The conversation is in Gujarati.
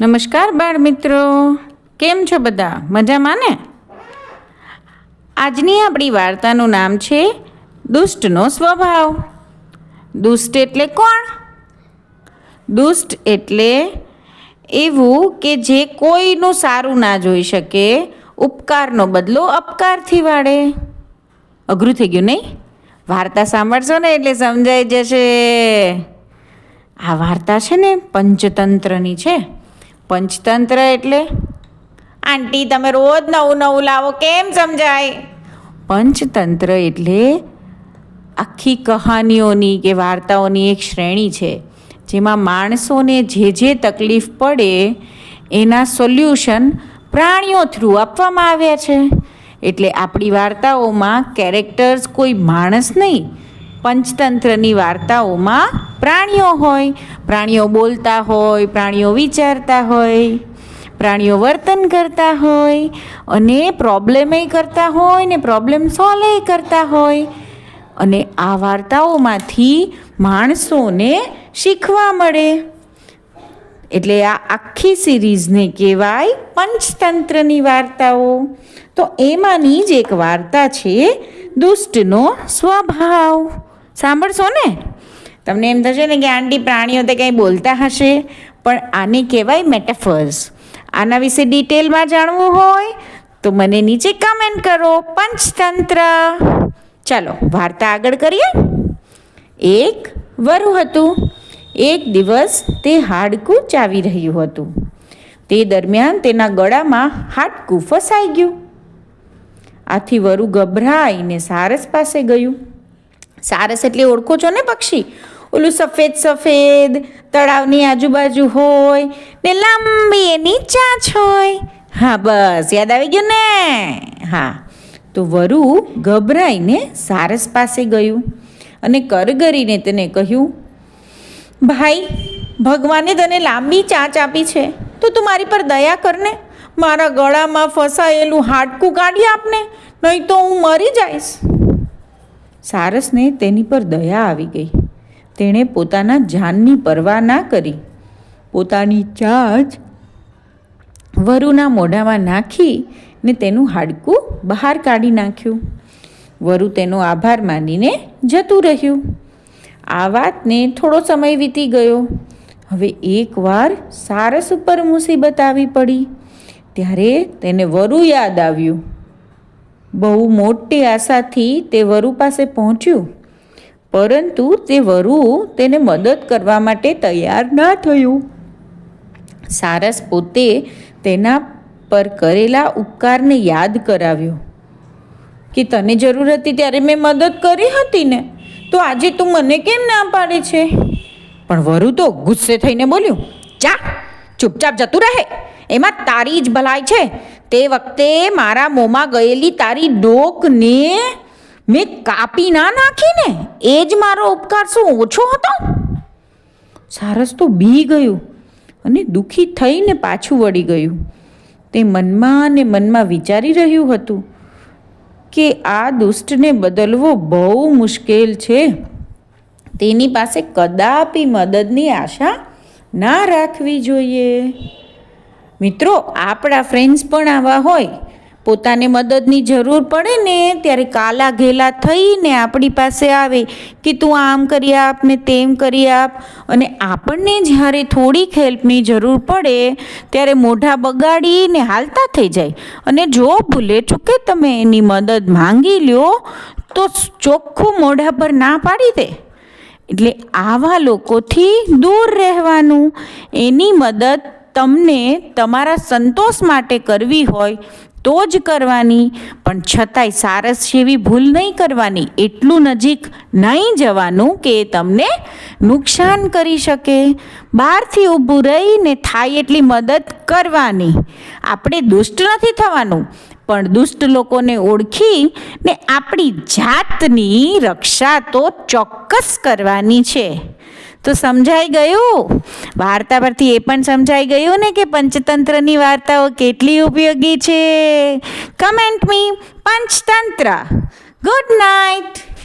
નમસ્કાર બાળ મિત્રો. કેમ છો બધા? મજામાં ને? આજની આપણી વાર્તાનું નામ છે દુષ્ટનો સ્વભાવ. દુષ્ટ એટલે કોણ? દુષ્ટ એટલે એવું કે જે કોઈનું સારું ના જોઈ શકે, ઉપકારનો બદલો અપકારથી વાળે. અઘરું થઈ ગયું નહીં? વાર્તા સાંભળશો ને એટલે સમજાઈ જશે. આ વાર્તા છે ને પંચતંત્રની છે. પંચતંત્ર એટલે આંટી, તમે રોજ નવું નવું લાવો, કેમ સમજાય? પંચતંત્ર એટલે આખી કહાનીઓની કે વાર્તાઓની એક શ્રેણી છે, જેમાં માણસોને જે જે તકલીફ પડે એના સોલ્યુશન પ્રાણીઓ થ્રુ આપવામાં આવ્યા છે. એટલે આપણી વાર્તાઓમાં કેરેક્ટર્સ કોઈ માણસ નહીં પંચતંત્રની વાર્તાઓમાં પ્રાણીઓ હોય, પ્રાણીઓ બોલતા હોય, પ્રાણીઓ વિચારતા હોય, પ્રાણીઓ વર્તન કરતા હોય, અને પ્રોબ્લેમે કરતા હોય, ને પ્રોબ્લેમ સોલ્વ કરતા હોય. અને આ વાર્તાઓમાંથી માણસોને શીખવા મળે. એટલે આ આખી સિરીઝને કહેવાય પંચતંત્રની વાર્તાઓ. તો એમાંની જ એક વાર્તા છે, દુષ્ટનો સ્વભાવ. સાંભળશો ને? તમને એમ થશે ને કે આંટી પ્રાણીઓ તો કંઈ બોલતા હશે, પણ આને કહેવાય મેટાફર્સ આના વિશે ડિટેલમાં જાણવું હોય, તો મને નીચે કમેન્ટ કરો, પંચતંત્ર. ચાલો, વાર્તા આગળ કરીએ. એક વરુ હતું. એક દિવસ તે હાડકું ચાવી રહ્યું હતું. તે દરમિયાન તેના ગળામાં હાડકું ફસાઈ ગયું. આથી વરુ ગભરાઈને સારસ પાસે ગયું. સારસ એટલે ઓળખો છો ને પક્ષી? ઓલું સફેદ સફેદ, તળાવની આજુબાજુ હોય ને લાંબી એની ચાંચ હોય. હા, બસ, યાદ આવી ગયું ને? હા. તો વરુ ગભરાઈને સારસ પાસે ગયું અને કરગરીને તેને કહ્યું ભાઈ, ભગવાને તને લાંબી ચાંચ આપી છે. તો તું મારી પર દયા કરને. મારા ગળામાં ફસાયેલું હાડકું કાઢી આપને, નહીં તો હું મરી જઈશ. સારસને તેની પર દયા આવી ગઈ. તેણે પોતાના જાનની પરવા ના કરી. પોતાની ચાંચ વરુના મોઢામાં નાખી ને તેનું હાડકું બહાર કાઢી નાખ્યું. વરુ તેનો આભાર માનીને જતું રહ્યું. આ વાતને થોડો સમય વીતી ગયો. હવે એકવાર સારસ ઉપર મુસીબત આવી પડી. ત્યારે તેને વરુ યાદ આવ્યું. બહુ મોટી આશાથી તે વરુ પાસે પહોંચ્યું. પરંતુ તે વરુ તેને મદદ કરવા માટે તૈયાર ના થયું. સારસ પોતે તેના પર કરેલા ઉપકારને યાદ કરાવ્યો કે તને જરૂર હતી ત્યારે મેં મદદ કરી હતી ને? તો આજે તું મને કેમ ના પાડે છે? પણ વરુ તો ગુસ્સે થઈને બોલ્યું, જા, ચૂપચાપ જતું રહે. એમાં તારી જ ભલાઈ છે. તે વખતે મારા મોંમાં ગયેલી તારી ડોકને મેં કાપી ના નાખીને. એ જ મારો ઉપકાર શું ઓછો હતો? સારસ તો બી ગયું અને દુઃખી થઈને પાછું વળી ગયું. તે મનમાં ને મનમાં વિચારી રહ્યું હતું કે આ દુષ્ટને બદલવો બહુ મુશ્કેલ છે. તેની પાસે કદાપી મદદની આશા ના રાખવી જોઈએ. મિત્રો, આપણા ફ્રેન્ડ્સ પણ આવા હોય. પોતાને મદદની જરૂર પડે ને ત્યારે કાલા ઘેલા થઈને આપણી પાસે આવે કે તું આમ કરી આપ ને તેમ કરી આપ. અને આપણને જ્યારે થોડીક હેલ્પની જરૂર પડે ત્યારે મોઢા બગાડીને હાલતા થઈ જાય. અને જો ભૂલે ચૂકે તમે એની મદદ માંગી લ્યો, તો ચોખ્ખું મોઢા પર ના પાડી દે. એટલે આવા લોકોથી દૂર રહેવાનું. એની મદદ તમને તમારા સંતોષ માટે કરવી હોય તો જ કરવાની, પણ છતાંય સારસ જેવી ભૂલ નહીં કરવાની, એટલું નજીક નહીં જવાનું કે તમને નુકસાન કરી શકે. બહારથી ઊભું રહીને થાય એટલી મદદ કરવાની. આપણે દુષ્ટ નથી થવાનું, પણ દુષ્ટ લોકોને ઓળખી ને આપણી જાતની રક્ષા તો ચોક્કસ કરવાની છે. તો સમજાઈ ગયું? વાર્તા પરથી એ પણ સમજાઈ ગયું ને કે પંચતંત્રની વાર્તાઓ કેટલી ઉપયોગી છે? Comment me Panchatantra. Good night